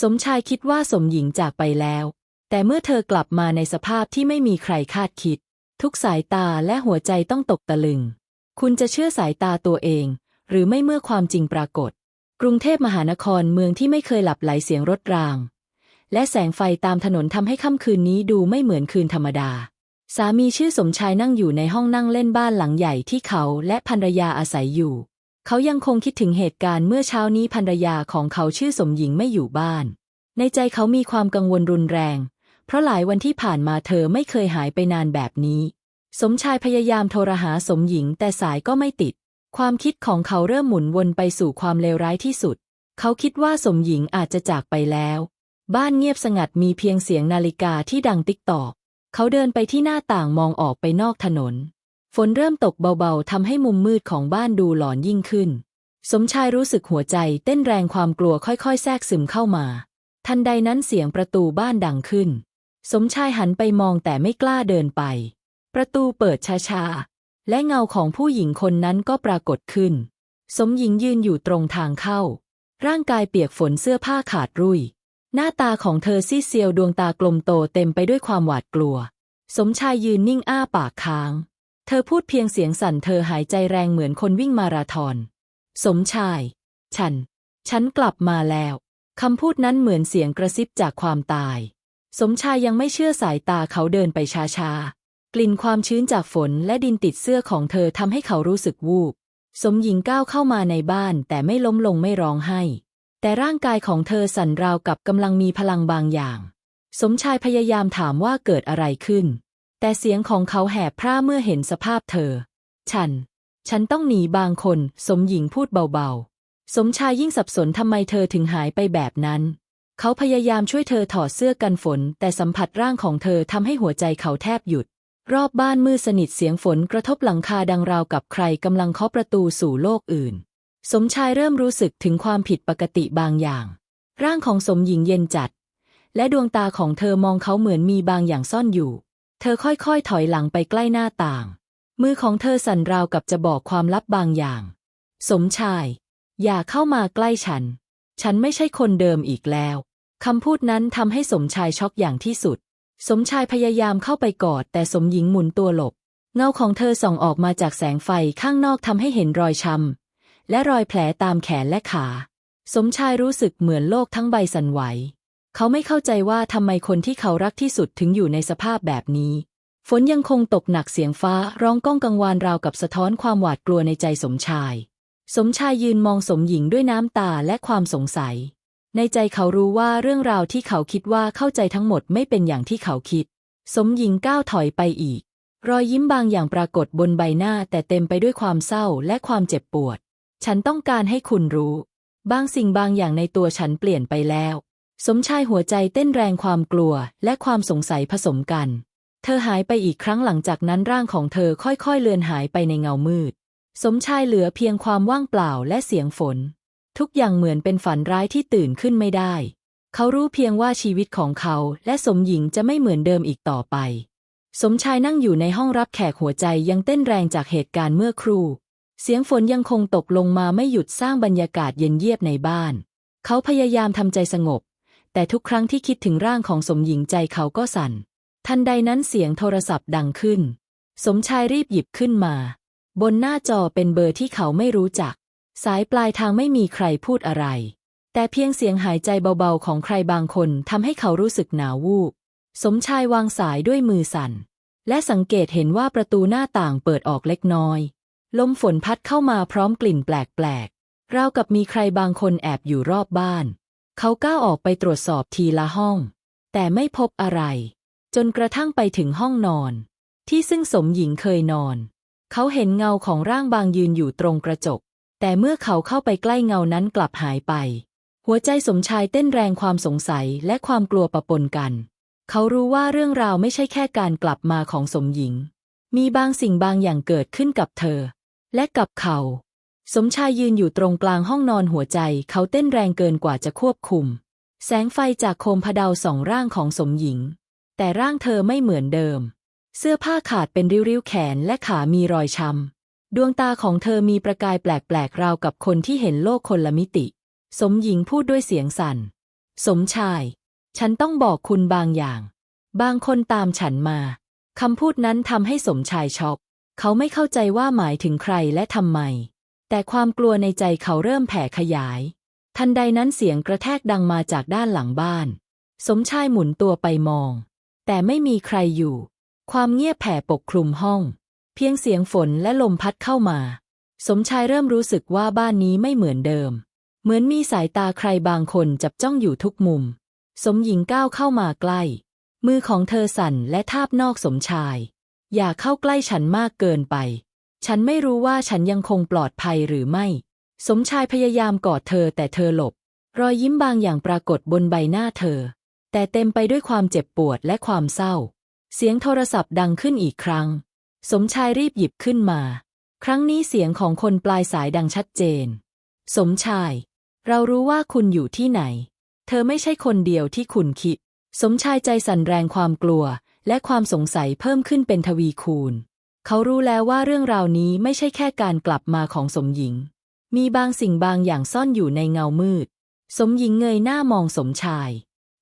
สมชายคิดว่าสมหญิงจากไปแล้ว แต่เมื่อเธอกลับมาในสภาพที่ไม่มีใครคาดคิด ทุกสายตาและหัวใจต้องตกตะลึง คุณจะเชื่อสายตาตัวเอง หรือไม่เมื่อความจริงปรากฏ กรุงเทพมหานครเมืองที่ไม่เคยหลับไหลเสียงรถราง และแสงไฟตามถนนทำให้ค่ำคืนนี้ดูไม่เหมือนคืนธรรมดา สามีชื่อสมชายนั่งอยู่ในห้องนั่งเล่นบ้านหลังใหญ่ที่เขาและภรรยาอาศัยอยู่ เขายังคงคิดถึงเหตุการณ์เมื่อเช้านี้ภรรยาของเขาชื่อสมหญิงไม่อยู่บ้าน ในใจเขามีความกังวลรุนแรง เพราะหลายวันที่ผ่านมาเธอไม่เคยหายไปนานแบบนี้ สมชายพยายามโทรหาสมหญิงแต่สายก็ไม่ติด ความคิดของเขาเริ่มหมุนวนไปสู่ความเลวร้ายที่สุด เขาคิดว่าสมหญิงอาจจะจากไปแล้ว บ้านเงียบสงัดมีเพียงเสียงนาฬิกาที่ดังติ๊กตอก เขาเดินไปที่หน้าต่างมองออกไปนอกถนน ฝนเริ่มตกเบาๆทำให้มุมมืดของบ้านดูหลอนยิ่งขึ้น สมชายรู้สึกหัวใจเต้นแรงความกลัวค่อยๆ แทรกซึมเข้ามา ทันใดนั้นเสียงประตูบ้านดังขึ้น สมชายหันไปมองแต่ไม่กล้าเดินไป ประตูเปิดช้าๆ และเงาของผู้หญิงคนนั้นก็ปรากฏขึ้น สมหญิงยืนอยู่ตรงทางเข้า ร่างกายเปียกฝนเสื้อผ้าขาดรุ่ย หน้าตาของเธอซีเซียวดวงตากลมโตเต็มไปด้วยความหวาดกลัว สมชายยืนนิ่งอ้าปากค้าง เธอพูดเพียงเสียงสั่นเธอหายใจแรงเหมือนคนวิ่งมาราธอน สมชาย ฉัน ฉันกลับมาแล้ว คำพูดนั้นเหมือนเสียงกระซิบจากความตาย สมชายยังไม่เชื่อสายตาเขาเดินไปช้าๆ กลิ่นความชื้นจากฝนและดินติดเสื้อของเธอทำให้เขารู้สึกวูบ สมหญิงก้าวเข้ามาในบ้านแต่ไม่ล้มลงไม่ร้องไห้ แต่ร่างกายของเธอสั่นราวกับกำลังมีพลังบางอย่าง สมชายพยายามถามว่าเกิดอะไรขึ้น แต่เสียงของเขาแหบพร่าเมื่อเห็นสภาพเธอ ฉัน ฉันต้องหนีบางคน สมหญิงพูดเบาๆ สมชายยิ่งสับสนทำไมเธอถึงหายไปแบบนั้น เขาพยายามช่วยเธอถอดเสื้อกันฝน แต่สัมผัสร่างของเธอทำให้หัวใจเขาแทบหยุด รอบบ้านมืดสนิทเสียงฝนกระทบหลังคาดังราวกับใครกำลังเคาะประตูสู่โลกอื่น สมชายเริ่มรู้สึกถึงความผิดปกติบางอย่าง ร่างของสมหญิงเย็นจัด และดวงตาของเธอมองเขาเหมือนมีบางอย่างซ่อนอยู่ เธอค่อยๆ ถอยหลังไปใกล้หน้าต่าง มือของเธอสั่นราวกับจะบอกความลับบางอย่าง สมชาย อย่าเข้ามาใกล้ฉัน ฉันไม่ใช่คนเดิมอีกแล้วคำพูดนั้นทำให้สมชายช็อกอย่างที่สุด สมชายพยายามเข้าไปกอด แต่สมหญิงหมุนตัวหลบ เงาของเธอส่องออกมาจากแสงไฟข้างนอกทำให้เห็นรอยช้ำและรอยแผลตามแขนและขา สมชายรู้สึกเหมือนโลกทั้งใบสั่นไหว เขาไม่เข้าใจว่าทำไมคนที่เขารักที่สุดถึงอยู่ในสภาพแบบนี้ ฝนยังคงตกหนักเสียงฟ้าร้องก้องกังวานราวกับสะท้อนความหวาดกลัวในใจสมชาย สมชายยืนมองสมหญิงด้วยน้ำตาและความสงสัย ในใจเขารู้ว่าเรื่องราวที่เขาคิดว่าเข้าใจทั้งหมดไม่เป็นอย่างที่เขาคิด สมหญิงก้าวถอยไปอีก รอยยิ้มบางอย่างปรากฏบนใบหน้าแต่เต็มไปด้วยความเศร้าและความเจ็บปวด ฉันต้องการให้คุณรู้ บางสิ่งบางอย่างในตัวฉันเปลี่ยนไปแล้ว สมชายหัวใจเต้นแรงความกลัวและความสงสัยผสมกัน เธอหายไปอีกครั้งหลังจากนั้นร่างของเธอค่อยๆเลือนหายไปในเงามืด สมชายเหลือเพียงความว่างเปล่าและเสียงฝน ทุกอย่างเหมือนเป็นฝันร้ายที่ตื่นขึ้นไม่ได้ เขารู้เพียงว่าชีวิตของเขาและสมหญิงจะไม่เหมือนเดิมอีกต่อไป สมชายนั่งอยู่ในห้องรับแขกหัวใจยังเต้นแรงจากเหตุการณ์เมื่อครู่ เสียงฝนยังคงตกลงมาไม่หยุดสร้างบรรยากาศเย็นเยียบในบ้าน เขาพยายามทำใจสงบ แต่ทุกครั้งที่คิดถึงร่างของสมหญิงใจเขาก็สั่น ทันใดนั้นเสียงโทรศัพท์ดังขึ้น สมชายรีบหยิบขึ้นมา บนหน้าจอเป็นเบอร์ที่เขาไม่รู้จัก สายปลายทางไม่มีใครพูดอะไร แต่เพียงเสียงหายใจเบาๆของใครบางคนทำให้เขารู้สึกหนาววูบ สมชายวางสายด้วยมือสั่น และสังเกตเห็นว่าประตูหน้าต่างเปิดออกเล็กน้อย ลมฝนพัดเข้ามาพร้อมกลิ่นแปลกๆราวกับมีใครบางคนแอบอยู่รอบบ้าน เขาก้าวออกไปตรวจสอบทีละห้อง แต่ไม่พบอะไร จนกระทั่งไปถึงห้องนอน ที่ซึ่งสมหญิงเคยนอน เขาเห็นเงาของร่างบางยืนอยู่ตรงกระจก แต่เมื่อเขาเข้าไปใกล้เงานั้นกลับหายไป หัวใจสมชายเต้นแรงความสงสัยและความกลัวปะปนกัน เขารู้ว่าเรื่องราวไม่ใช่แค่การกลับมาของสมหญิง มีบางสิ่งบางอย่างเกิดขึ้นกับเธอ และกับเขา สมชายยืนอยู่ตรงกลางห้องนอนหัวใจ เขาเต้นแรงเกินกว่าจะควบคุม แสงไฟจากโคมพะเดาสองร่างของสมหญิง แต่ร่างเธอไม่เหมือนเดิม เสื้อผ้าขาดเป็นริ้วๆแขนและขามีรอยช้ำดวงตาของเธอมีประกายแปลกๆราวกับคนที่เห็นโลกคนละมิติ สมหญิงพูดด้วยเสียงสั่น สมชาย ฉันต้องบอกคุณบางอย่าง บางคนตามฉันมาคำพูดนั้นทำให้สมชายช็อกเขาไม่เข้าใจว่าหมายถึงใครและทำไม แต่ความกลัวในใจเขาเริ่มแผ่ขยาย ทันใดนั้นเสียงกระแทกดังมาจากด้านหลังบ้าน สมชายหมุนตัวไปมอง แต่ไม่มีใครอยู่ ความเงียบแผ่ปกคลุมห้อง เพียงเสียงฝนและลมพัดเข้ามา สมชายเริ่มรู้สึกว่าบ้านนี้ไม่เหมือนเดิม เหมือนมีสายตาใครบางคนจับจ้องอยู่ทุกมุม สมหญิงก้าวเข้ามาใกล้ มือของเธอสั่นและทาบนอกสมชาย อย่าเข้าใกล้ฉันมากเกินไป ฉันไม่รู้ว่าฉันยังคงปลอดภัยหรือไม่ สมชายพยายามกอดเธอแต่เธอหลบ รอยยิ้มบางอย่างปรากฏบนใบหน้าเธอ แต่เต็มไปด้วยความเจ็บปวดและความเศร้า เสียงโทรศัพท์ดังขึ้นอีกครั้ง สมชายรีบหยิบขึ้นมา ครั้งนี้เสียงของคนปลายสายดังชัดเจน สมชาย เรารู้ว่าคุณอยู่ที่ไหน เธอไม่ใช่คนเดียวที่คุณคิด สมชายใจสั่นแรงความกลัวและความสงสัยเพิ่มขึ้นเป็นทวีคูณ เขารู้แล้วว่าเรื่องราวนี้ไม่ใช่แค่การกลับมาของสมหญิง มีบางสิ่งบางอย่างซ่อนอยู่ในเงามืด สมหญิงเงยหน้ามองสมชาย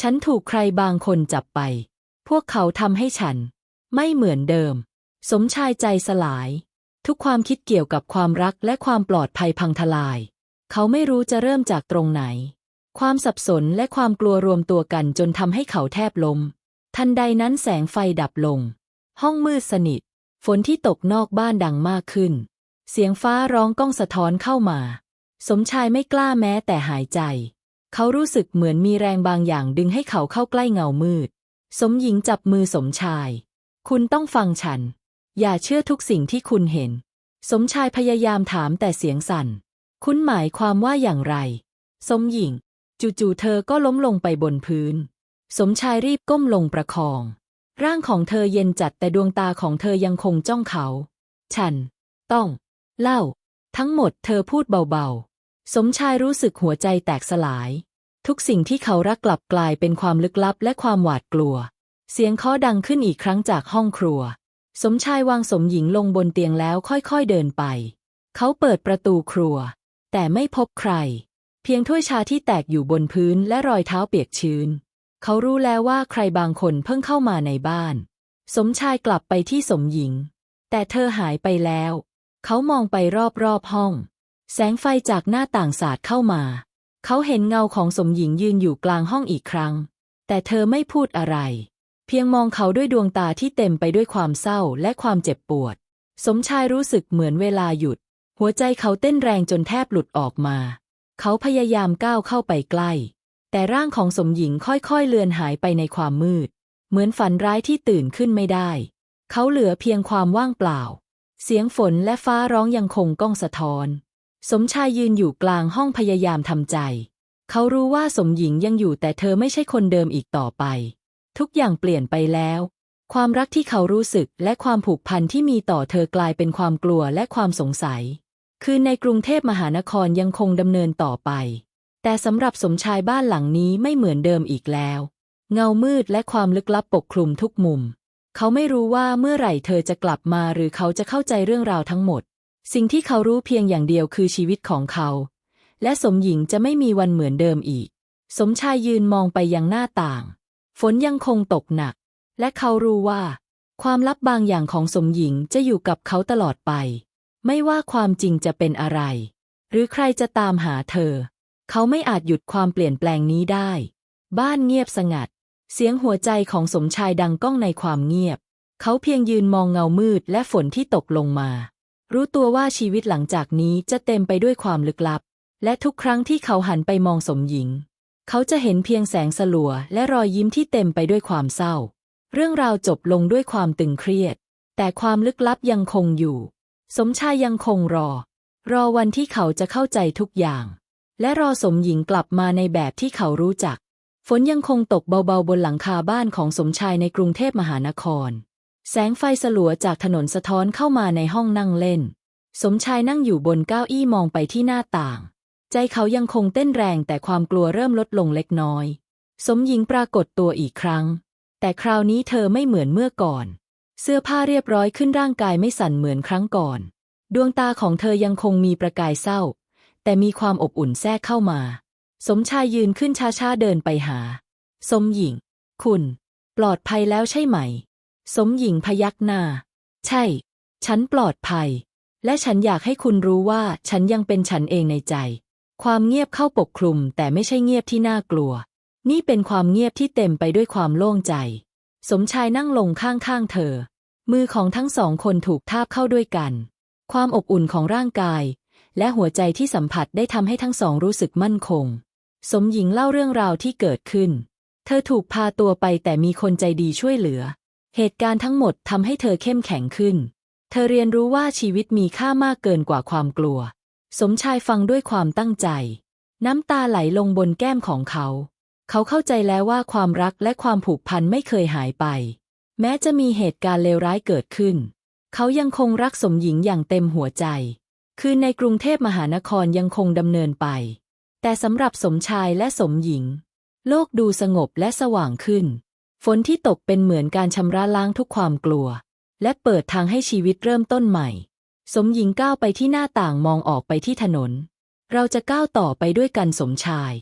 ฉันถูกใครบางคนจับไป พวกเขาทำให้ฉัน ไม่เหมือนเดิม สมชายใจสลาย ทุกความคิดเกี่ยวกับความรักและความปลอดภัยพังทลาย เขาไม่รู้จะเริ่มจากตรงไหน ความสับสนและความกลัวรวมตัวกันจนทำให้เขาแทบล้มทันใดนั้นแสงไฟดับลง ห้องมืดสนิท ฝนที่ตกนอกบ้านดังมากขึ้น เสียงฟ้าร้องก้องสะท้อนเข้ามา สมชายไม่กล้าแม้แต่หายใจ เขารู้สึกเหมือนมีแรงบางอย่างดึงให้เขาเข้าใกล้เงามืด สมหญิงจับมือสมชาย คุณต้องฟังฉัน อย่าเชื่อทุกสิ่งที่คุณเห็น สมชายพยายามถามแต่เสียงสั่น คุณหมายความว่าอย่างไร สมหญิง จู่ๆเธอก็ล้มลงไปบนพื้น สมชายรีบก้มลงประคอง ร่างของเธอเย็นจัดแต่ดวงตาของเธอยังคงจ้องเขา ฉัน ต้อง เล่า ทั้งหมดเธอพูดเบาๆ สมชายรู้สึกหัวใจแตกสลาย ทุกสิ่งที่เขารักกลับกลายเป็นความลึกลับและความหวาดกลัว เสียงเคาะดังขึ้นอีกครั้งจากห้องครัว สมชายวางสมหญิงลงบนเตียงแล้วค่อยๆเดินไป เขาเปิดประตูครัว แต่ไม่พบใคร เพียงถ้วยชาที่แตกอยู่บนพื้นและรอยเท้าเปียกชื้น เขารู้แล้วว่าใครบางคนเพิ่งเข้ามาในบ้าน สมชายกลับไปที่สมหญิง แต่เธอหายไปแล้ว เขามองไปรอบๆห้อง แสงไฟจากหน้าต่างสาดเข้ามา เขาเห็นเงาของสมหญิงยืนอยู่กลางห้องอีกครั้ง แต่เธอไม่พูดอะไร เพียงมองเขาด้วยดวงตาที่เต็มไปด้วยความเศร้าและความเจ็บปวด สมชายรู้สึกเหมือนเวลาหยุด หัวใจเขาเต้นแรงจนแทบหลุดออกมา เขาพยายามก้าวเข้าไปใกล้ แต่ร่างของสมหญิงค่อยๆเลือนหายไปในความมืด เหมือนฝันร้ายที่ตื่นขึ้นไม่ได้ เขาเหลือเพียงความว่างเปล่า เสียงฝนและฟ้าร้องยังคงก้องสะท้อน สมชายยืนอยู่กลางห้องพยายามทำใจ เขารู้ว่าสมหญิงยังอยู่แต่เธอไม่ใช่คนเดิมอีกต่อไป ทุกอย่างเปลี่ยนไปแล้ว ความรักที่เขารู้สึกและความผูกพันที่มีต่อเธอกลายเป็นความกลัวและความสงสัย คือในกรุงเทพมหานครยังคงดำเนินต่อไป แต่สำหรับสมชายบ้านหลังนี้ไม่เหมือนเดิมอีกแล้ว เงามืดและความลึกลับปกคลุมทุกมุม เขาไม่รู้ว่าเมื่อไหร่เธอจะกลับมาหรือเขาจะเข้าใจเรื่องราวทั้งหมด สิ่งที่เขารู้เพียงอย่างเดียวคือชีวิตของเขา และสมหญิงจะไม่มีวันเหมือนเดิมอีก สมชายยืนมองไปยังหน้าต่าง ฝนยังคงตกหนัก และเขารู้ว่า ความลับบางอย่างของสมหญิงจะอยู่กับเขาตลอดไป ไม่ว่าความจริงจะเป็นอะไร หรือใครจะตามหาเธอ เขาไม่อาจหยุดความเปลี่ยนแปลงนี้ได้ บ้านเงียบสงัด เสียงหัวใจของสมชายดังก้องในความเงียบ เขาเพียงยืนมองเงามืดและฝนที่ตกลงมา รู้ตัวว่าชีวิตหลังจากนี้จะเต็มไปด้วยความลึกลับ และทุกครั้งที่เขาหันไปมองสมหญิง เขาจะเห็นเพียงแสงสลัวและรอยยิ้มที่เต็มไปด้วยความเศร้า เรื่องราวจบลงด้วยความตึงเครียด แต่ความลึกลับยังคงอยู่ สมชายยังคงรอ รอวันที่เขาจะเข้าใจทุกอย่าง และรอสมหญิงกลับมาในแบบที่เขารู้จัก ฝนยังคงตกเบาๆบนหลังคาบ้านของสมชายในกรุงเทพมหานคร แสงไฟสลัวจากถนนสะท้อนเข้ามาในห้องนั่งเล่น สมชายนั่งอยู่บนเก้าอี้มองไปที่หน้าต่าง ใจเขายังคงเต้นแรงแต่ความกลัวเริ่มลดลงเล็กน้อย สมหญิงปรากฏตัวอีกครั้ง แต่คราวนี้เธอไม่เหมือนเมื่อก่อน เสื้อผ้าเรียบร้อยขึ้นร่างกายไม่สั่นเหมือนครั้งก่อน ดวงตาของเธอยังคงมีประกายเศร้า แต่มีความอบอุ่นแทรกเข้ามา สมชายยืนขึ้นช้าๆเดินไปหา สมหญิง คุณ ปลอดภัยแล้วใช่ไหม สมหญิงพยักหน้า ใช่ ฉันปลอดภัย และฉันอยากให้คุณรู้ว่าฉันยังเป็นฉันเองในใจ ความเงียบเข้าปกคลุมแต่ไม่ใช่เงียบที่น่ากลัว นี่เป็นความเงียบที่เต็มไปด้วยความโล่งใจ สมชายนั่งลงข้างๆเธอ มือของทั้งสองคนถูกทาบเข้าด้วยกัน ความอบอุ่นของร่างกาย และหัวใจที่สัมผัสได้ทำให้ทั้งสองรู้สึกมั่นคง สมหญิงเล่าเรื่องราวที่เกิดขึ้น เธอถูกพาตัวไปแต่มีคนใจดีช่วยเหลือ เหตุการณ์ทั้งหมดทำให้เธอเข้มแข็งขึ้น เธอเรียนรู้ว่าชีวิตมีค่ามากเกินกว่าความกลัว สมชายฟังด้วยความตั้งใจ น้ำตาไหลลงบนแก้มของเขา เขาเข้าใจแล้วว่าความรักและความผูกพันไม่เคยหายไป แม้จะมีเหตุการณ์เลวร้ายเกิดขึ้น เขายังคงรักสมหญิงอย่างเต็มหัวใจ คืนในกรุงเทพมหานครยังคงดำเนินไป แต่สำหรับสมชายและสมหญิง โลกดูสงบและสว่างขึ้น ฝนที่ตกเป็นเหมือนการชำระล้างทุกความกลัว และเปิดทางให้ชีวิตเริ่มต้นใหม่ สมหญิงก้าวไปที่หน้าต่างมองออกไปที่ถนน เราจะก้าวต่อไปด้วยกันสมชาย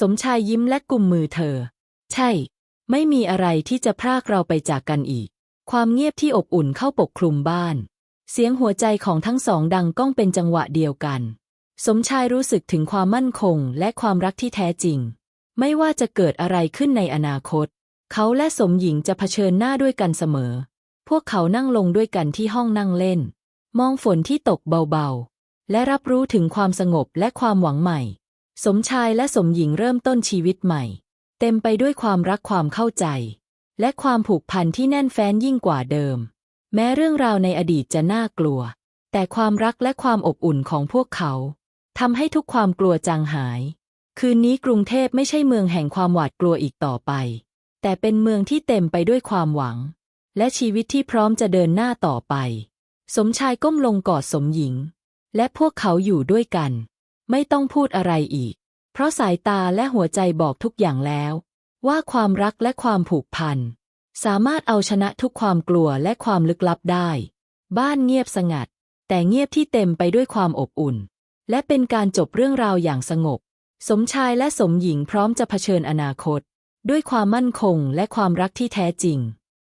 สมชายยิ้มและกุมมือเธอ ใช่ ไม่มีอะไรที่จะพรากเราไปจากกันอีก ความเงียบที่อบอุ่นเข้าปกคลุมบ้าน เสียงหัวใจของทั้งสองดังก้องเป็นจังหวะเดียวกัน สมชายรู้สึกถึงความมั่นคงและความรักที่แท้จริง ไม่ว่าจะเกิดอะไรขึ้นในอนาคต เขาและสมหญิงจะเผชิญหน้าด้วยกันเสมอ พวกเขานั่งลงด้วยกันที่ห้องนั่งเล่น มองฝนที่ตกเบาๆ และรับรู้ถึงความสงบและความหวังใหม่ สมชายและสมหญิงเริ่มต้นชีวิตใหม่ เต็มไปด้วยความรักความเข้าใจ และความผูกพันที่แน่นแฟ้นยิ่งกว่าเดิม แม้เรื่องราวในอดีตจะน่ากลัว แต่ความรักและความอบอุ่นของพวกเขาทำให้ทุกความกลัวจางหาย คืนนี้กรุงเทพไม่ใช่เมืองแห่งความหวาดกลัวอีกต่อไป แต่เป็นเมืองที่เต็มไปด้วยความหวัง และชีวิตที่พร้อมจะเดินหน้าต่อไป สมชายก้มลงกอดสมหญิง และพวกเขาอยู่ด้วยกัน ไม่ต้องพูดอะไรอีก เพราะสายตาและหัวใจบอกทุกอย่างแล้ว ว่าความรักและความผูกพัน สามารถเอาชนะทุกความกลัวและความลึกลับได้ บ้านเงียบสงัด แต่เงียบที่เต็มไปด้วยความอบอุ่น และเป็นการจบเรื่องราวอย่างสงบ สมชายและสมหญิงพร้อมจะเผชิญอนาคต ด้วยความมั่นคงและความรักที่แท้จริง